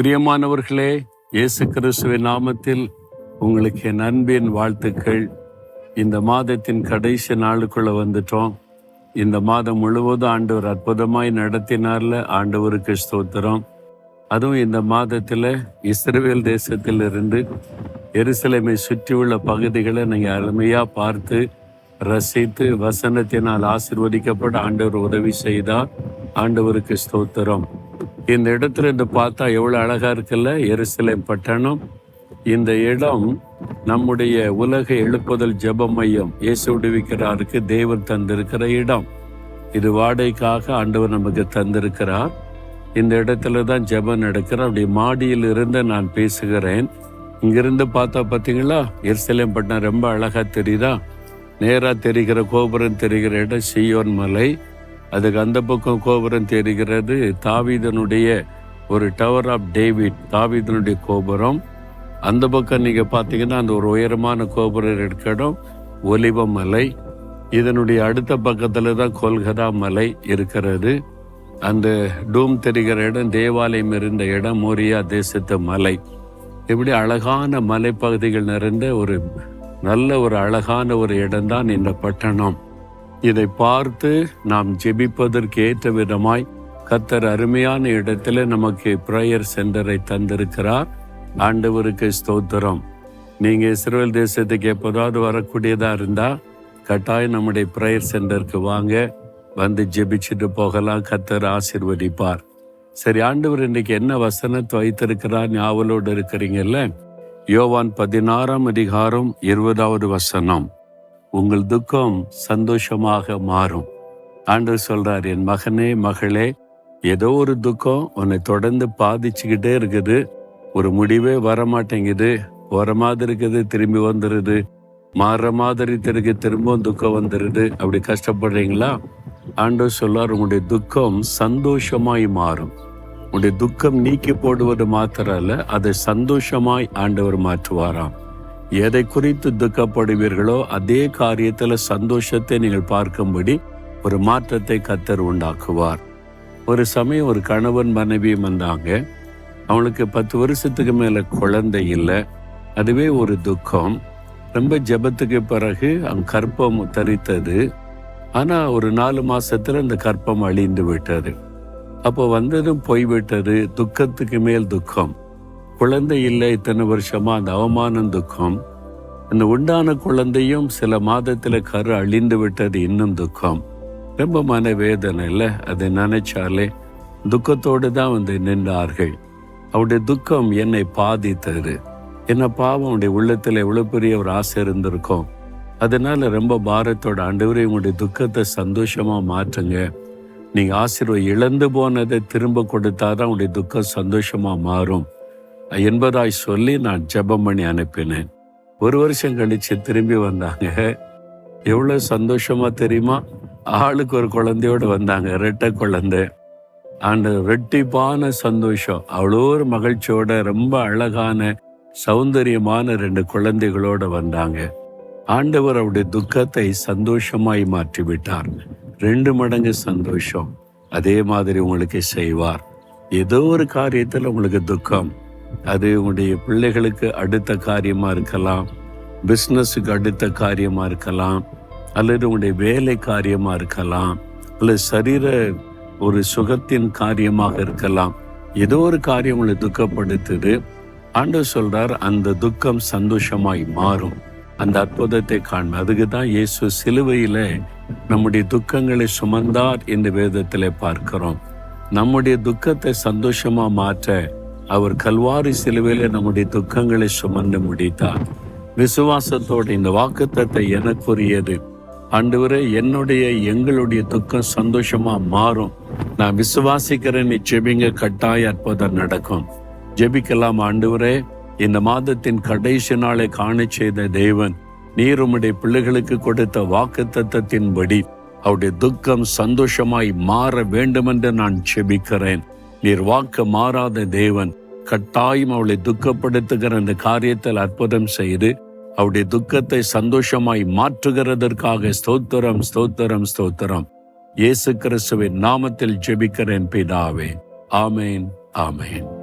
பிரியமானவர்களே இயேசு கிறிஸ்துவின் நாமத்தில் உங்களுக்கு என் அன்பின் வாழ்த்துக்கள். இந்த மாதத்தின் கடைசி நாளுக்குள்ள வந்துட்டோம். இந்த மாதம் முழுவதும் ஆண்டவர் அற்புதமாய் நடத்தினார்ல ஆண்டவருக்கு ஸ்தோத்திரம். அதுவும் இந்த மாதத்தில் இஸ்ரேல் தேசத்திலிருந்து எருசலேமை சுற்றியுள்ள பகுதிகளை நீங்கள் அருமையாக பார்த்து ரசித்து வசனத்தினால் ஆசிர்வதிக்கப்பட ஆண்டவர் உதவி செய்தார். ஆண்டவருக்கு ஸ்தோத்திரம். இந்த இடத்துல இருந்து பார்த்தா எவ்வளோ அழகா இருக்குல்ல? எருசலேம் பட்டணம். இந்த இடம் நம்முடைய உலக எழுப்புதல் ஜப மையம். இயேசு விடுவிக்கிறாருக்கு தேவர் தந்திருக்கிற இடம். இது வாடகைக்காக ஆண்டவர் நமக்கு தந்திருக்கிறார். இந்த இடத்துல தான் ஜெபம் நடக்கிற அப்படி மாடியில் இருந்து நான் பேசுகிறேன். இங்கிருந்து பார்த்தா பார்த்தீங்களா? எருசலேம் பட்டினம் ரொம்ப அழகா தெரியுதா? நேராக தெரிகிற கோபுரம் தெரிகிற இடம் சியோன் மலை. அதுக்கு அந்த பக்கம் கோபுரம் தெரிகிறது தாவீதனுடைய ஒரு டவர் ஆஃப் டேவிட் தாவீதனுடைய கோபுரம். அந்த பக்கம் நீங்க பார்த்தீங்கன்னா அந்த ஒரு உயரமான கோபுரம் இருக்கணும் ஒலிவ மலை. இதனுடைய அடுத்த பக்கத்துல தான் கொல்கதா மலை இருக்கிறது. அந்த டூம் தெரிகிற இடம் தேவாலயம் இருந்த இடம் மோரியா தேசத்து மலை. இப்படி அழகான மலைப்பகுதிகள் நிறைந்த ஒரு நல்ல ஒரு அழகான ஒரு இடம்தான் இந்த பட்டணம். இதை பார்த்து நாம் ஜெபிப்பதற்கு ஏற்ற விதமாய் கத்தர் அருமையான இடத்துல நமக்கு பிரேயர் சென்டரை தந்திருக்கிறார். ஆண்டவருக்கு ஸ்தோத்திரம். நீங்க இஸ்ரேல் தேசத்துக்கு எப்போதாவது வரக்கூடியதா இருந்தா கட்டாயம் நம்முடைய பிரேயர் சென்டருக்கு வாங்க. வந்து ஜெபிச்சுட்டு போகலாம். கத்தர் ஆசிர்வதிப்பார். சரி ஆண்டவர் இன்னைக்கு என்ன வசனத்தை வைத்திருக்கிறார் ஞாபகோடு இருக்கிறீங்கல்ல? யோவான் பதினாறாம் அதிகாரம் இருபதாவது வசனம். உங்கள் துக்கம் சந்தோஷமாக மாறும். ஆண்டவர் சொல்றார் என் மகனே மகளே ஏதோ ஒரு துக்கம் உன்னை தொடர்ந்து பாதிச்சுக்கிட்டே இருக்குது. ஒரு முடிவே வர மாட்டேங்குது வர மாதிரி இருக்குது திரும்பி வந்துடுது மாறுற மாதிரி திருக்கு திரும்பவும் துக்கம் வந்துடுது அப்படி கஷ்டப்படுறீங்களா? ஆண்டவர் சொல்லார் உங்களுடைய துக்கம் சந்தோஷமாய் மாறும். உங்களுடைய துக்கம் நீக்கி போடுவது மாத்திரம் அல்ல அதை சந்தோஷமாய் ஆண்டவர் மாற்றுவாராம். எதை குறித்து துக்கப்படுவீர்களோ அதே காரியத்தில் சந்தோஷத்தை நீங்கள் பார்க்கும்படி ஒரு மாற்றத்தை கத்தர் உண்டாக்குவார். ஒரு சமயம் ஒரு கணவன் மனைவியும் வந்தாங்க. அவனுக்கு பத்து வருஷத்துக்கு மேலே குழந்தை இல்லை. அதுவே ஒரு துக்கம். ரொம்ப ஜெபத்துக்கு பிறகு அவன் கற்பம் தரித்தது. ஆனால் ஒரு நாலு மாசத்துல அந்த கற்பம் அழிந்து விட்டது. அப்போ வந்ததும் போய்விட்டது. துக்கத்துக்கு மேல் துக்கம். குழந்தை இல்லை இத்தனை வருஷமா அந்த அவமானம் துக்கம். அந்த உண்டான குழந்தையும் சில மாதத்தில் கரு அழிந்து விட்டது இன்னும் துக்கம். ரொம்ப மன வேதனை இல்லை? அதை நினைச்சாலே துக்கத்தோடு தான் வந்து நின்றார்கள். அவருடைய துக்கம் என்னை பாதித்தது. என்ன பாவம் அவனுடைய உள்ளத்தில் எவ்வளோ பெரிய ஒரு ஆசை இருந்திருக்கும். அதனால ரொம்ப பாரத்தோட ஆண்டவரே உங்களுடைய துக்கத்தை சந்தோஷமா மாற்றுங்க. நீங்க ஆசீர்வாதம் இழந்து போனதை திரும்ப கொடுத்தாதான் உங்களுடைய துக்கம் சந்தோஷமா மாறும். என்பதாய் சொல்லி நான் ஜெபம் பண்ணி அனுப்பினேன். ஒரு வருஷம் கழிச்சு திரும்பி வந்தாங்க. எவ்வளவு சந்தோஷமா தெரியுமா? ஆளுக்கு ஒரு குழந்தையோட வந்தாங்க ரெட்டை குழந்தை. அந்த ரெட்டிப்பான சந்தோஷம். அவ்வளோ ஒரு மகிழ்ச்சியோட ரொம்ப அழகான சௌந்தரியமான ரெண்டு குழந்தைகளோட வந்தாங்க. ஆண்டவர் அவருடைய துக்கத்தை சந்தோஷமாய் மாற்றி விட்டார் ரெண்டு மடங்கு சந்தோஷம். அதே மாதிரி உங்களுக்கு செய்வார். ஏதோ ஒரு காரியத்தில் உங்களுக்கு துக்கம். அது உங்களுடைய பிள்ளைகளுக்கு அடுத்த காரியமாக இருக்கலாம் பிஸ்னஸுக்கு அடுத்த காரியமாக இருக்கலாம் அல்லது உங்களுடைய வேலை காரியமாக இருக்கலாம் அல்லது சரீர ஒரு சுகத்தின் காரியமாக இருக்கலாம். ஏதோ ஒரு காரியம் உங்களை துக்கப்படுத்துது. ஆண்டவர் சொல்றார் அந்த துக்கம் சந்தோஷமாய் மாறும். அந்த அற்புதத்தை காண்ப. அதுக்கு தான் இயேசு சிலுவையில நம்முடைய துக்கங்களை சுமந்தார் என்று வேதத்தில் பார்க்கிறோம். நம்முடைய துக்கத்தை சந்தோஷமாக மாற்ற அவர் கல்வாரி சிலுவையில் நம்முடைய துக்கங்களை சுமந்து முடித்தார். விசுவாசத்தோட இந்த வாக்குத்தத்தை எனக்குரியது. ஆண்டவரே என்னுடைய எங்களுடைய துக்கம் சந்தோஷமா மாறும். நான் விசுவாசிக்கிறேன் ஜெபிங்க கட்டாய அற்புதம் நடக்கும். ஜெபிக்கலாம் ஆண்டவரே. இந்த மாதத்தின் கடைசி நாளை காண செய்த தேவன் நீர் உம்முடைய பிள்ளைகளுக்கு கொடுத்த வாக்கு தத்தத்தின்படி அவருடைய துக்கம் சந்தோஷமாய் மாற வேண்டுமென்று நான் செபிக்கிறேன் நீர் வாக்கு மாறாத தேவன். கட்டாயம் அவளை துக்கப்படுத்துகிற அந்த காரியத்தில் அற்புதம் செய்து அவருடைய துக்கத்தை சந்தோஷமாய் மாற்றுகிறதற்காக ஸ்தோத்திரம் ஸ்தோத்திரம் ஸ்தோத்திரம். இயேசு கிறிஸ்துவின் நாமத்தில் ஜெபிக்கிறேன் பிதாவே. ஆமேன் ஆமேன்.